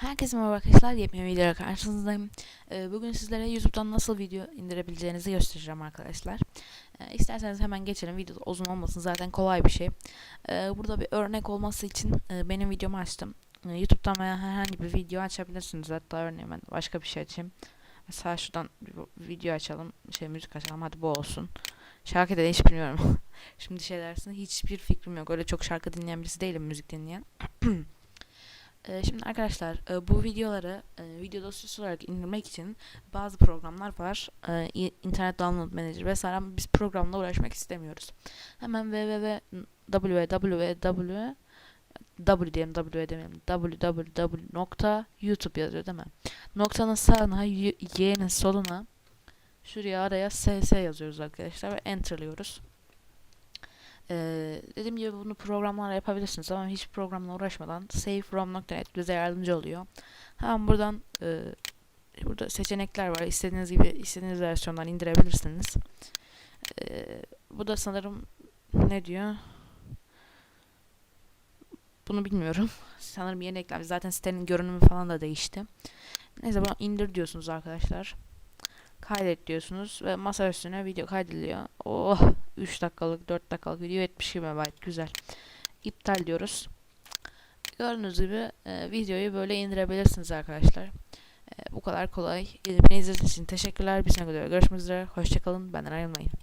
Herkese merhaba arkadaşlar. Yepyeni bir videoyla karşınızdayım. Ee, bugün sizlere YouTube'dan nasıl video indirebileceğinizi göstereceğim arkadaşlar. Ee, isterseniz hemen geçelim. Video uzun olmasın. Zaten kolay bir şey. Ee, burada bir örnek olması için e, benim videomu açtım. Ee, YouTube'dan veya herhangi bir video açabilirsiniz. Hatta örneğin ben başka bir şey açayım. Mesela şuradan bir video açalım. Şey müzik açalım. Hadi bu olsun. Şarkı da hiç bilmiyorum. Şimdi şey dersin hiçbir fikrim yok. Öyle çok şarkı dinleyen birisi değilim müzik dinleyen. Ee, Şimdi arkadaşlar e, bu videoları e, video dosyası olarak indirmek için bazı programlar var. E, internet Download Manager vesaire ama biz programla uğraşmak istemiyoruz. Hemen www www W diyelim W demeyelim www.youtube yazıyor değil mi? Noktanın sağına y'nin soluna şuraya araya ss yazıyoruz arkadaşlar ve enterlıyoruz. Ee, dediğim gibi bunu programlarla yapabilirsiniz ama hiç programla uğraşmadan savefrom.net bize yardımcı oluyor. Hemen buradan e, burada seçenekler var. İstediğiniz gibi istediğiniz versiyondan indirebilirsiniz. Ee, bu da sanırım ne diyor? Bunu bilmiyorum. Sanırım yeni eklenmiş. Zaten sitenin görünümü falan da değişti. Neyse bunu indir diyorsunuz arkadaşlar. Kaydet diyorsunuz ve masa üstüne video kaydediliyor. Oh 3 dakikalık 4 dakikalık video 70 GB güzel. İptal diyoruz. Gördüğünüz gibi e, videoyu böyle indirebilirsiniz arkadaşlar. E, bu kadar kolay. Beni izlediğiniz için teşekkürler. Bir sonraki videoda görüşmek üzere. Hoşçakalın. Benden ayrılmayın.